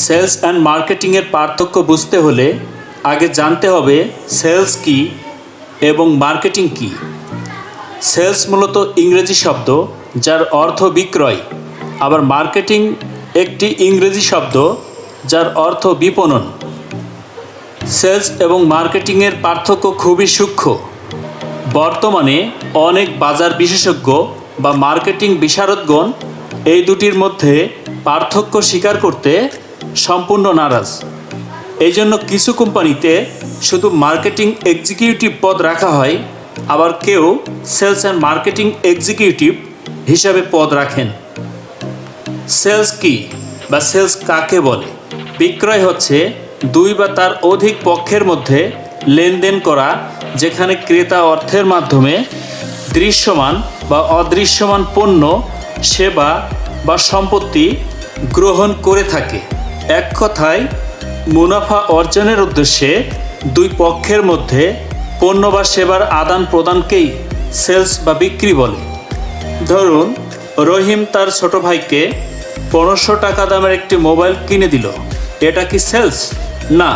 Sales and মার্কেটিংয়ের পার্থক্য বুঝতে হলে আগে জানতে হবে সেলস কি এবং মার্কেটিং কি। সেলস মূলত ইংরেজি শব্দ যার অর্থ বিক্রয়, আবার মার্কেটিং একটি ইংরেজি শব্দ যার অর্থ বিপণন। সেলস এবং মার্কেটিংয়ের পার্থক্য খুবই সূক্ষ্ম। বর্তমানে অনেক বাজার বিশেষজ্ঞ বা মার্কেটিং বিশারদগণ এই দুটির মধ্যে পার্থক্য স্বীকার করতে সম্পূর্ণ নারাজ। এই জন্য কিছু কোম্পানিতে শুধু মার্কেটিং এক্সিকিউটিভ পদ রাখা হয়, আবার কেউ সেলস অ্যান্ড মার্কেটিং এক্সিকিউটিভ হিসাবে পদ রাখেন। সেলস কি বা সেলস কাকে বলে? বিক্রয় হচ্ছে দুই বা তার অধিক পক্ষের মধ্যে লেনদেন করা, যেখানে ক্রেতা অর্থের মাধ্যমে দৃশ্যমান বা অদৃশ্যমান পণ্য, সেবা বা সম্পত্তি গ্রহণ করে থাকে। এক কথায়, মুনাফা অর্জনের উদ্দেশ্যে দুই পক্ষের মধ্যে পণ্য বা সেবার আদান প্রদানকেই সেলস বা বিক্রি বলে। ধরুন, রহিম তার ছোট ভাইকে পনেরোশো টাকা দামের একটি মোবাইল কিনে দিল। এটা কি সেলস? না,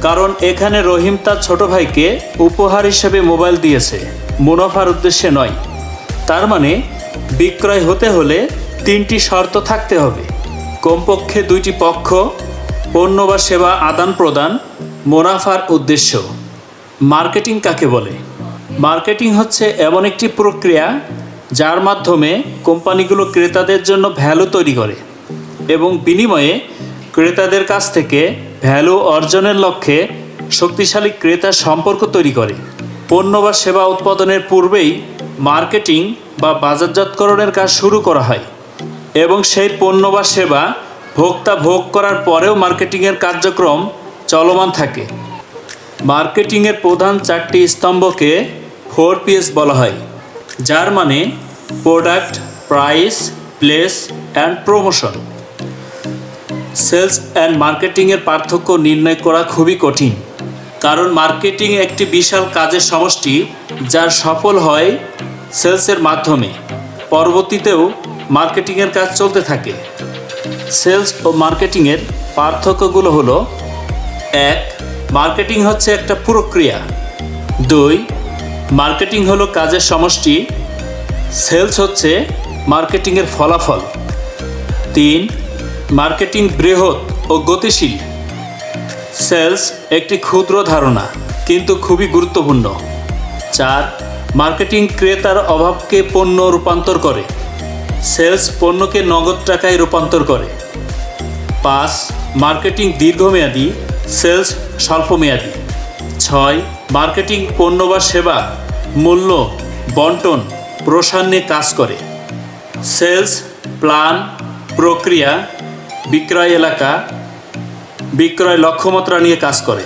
কারণ এখানে রহিম তার ছোট ভাইকে উপহার হিসেবে মোবাইল দিয়েছে। মুনাফার উদ্দেশ্যে নয়। তার মানে বিক্রয় হতে হলে তিনটি শর্ত থাকতে হবে। কমপক্ষে দুইটি পক্ষ, পণ্য বা সেবা আদান প্রদান, মুনাফার উদ্দেশ্য। মার্কেটিং কাকে বলে? মার্কেটিং হচ্ছে এমন একটি প্রক্রিয়া যার মাধ্যমে কোম্পানিগুলো ক্রেতাদের জন্য ভ্যালু তৈরি করে এবং বিনিময়ে ক্রেতাদের কাছ থেকে ভ্যালু অর্জনের লক্ষ্যে শক্তিশালী ক্রেতা সম্পর্ক তৈরি করে। পণ্য বা সেবা উৎপাদনের পূর্বেই মার্কেটিং বা বাজারজাতকরণের কাজ শুরু করা হয়। এবং সেই পণ্য বা সেবা ভোক্তা ভোগ করার পরেও মার্কেটিংয়ের কার্যক্রম চলমান থাকে। মার্কেটিংয়ের প্রধান চারটি স্তম্ভকে ফোর পিএস বলা হয়, যার মানে product, price, place, and promotion. Sales and মার্কেটিংয়ের পার্থক্য নির্ণয় করা খুবই কঠিন, কারণ মার্কেটিং একটি বিশাল কাজের সমষ্টি, যার সফল হয় সেলসের মাধ্যমে। পরবর্তীতেও মার্কেটিংয়ের কাজ চলতে থাকে। সেলস ও মার্কেটিংয়ের পার্থক্যগুলো হলো, এক, মার্কেটিং হচ্ছে একটা প্রক্রিয়া। দুই, মার্কেটিং হলো কাজের সমষ্টি। সেলস হচ্ছে মার্কেটিংয়ের ফলাফল। তিন, মার্কেটিং বৃহৎ ও গতিশীল। সেলস একটি ক্ষুদ্র ধারণা, কিন্তু খুবই গুরুত্বপূর্ণ। চার, মার্কেটিং ক্রেতার অভাবকে পণ্য রূপান্তর করে। সেলস পণ্যকে নগদ টাকায় রূপান্তর করে। পাঁচ, মার্কেটিং দীর্ঘমেয়াদী, সেলস স্বল্পমেয়াদী। ছয়, মার্কেটিং পণ্য বা সেবা, মূল্য, বন্টন, প্রসার নিয়ে কাজ করে। সেলস প্ল্যান প্রক্রিয়া, বিক্রয় এলাকা, বিক্রয় লক্ষ্যমাত্রা নিয়ে কাজ করে।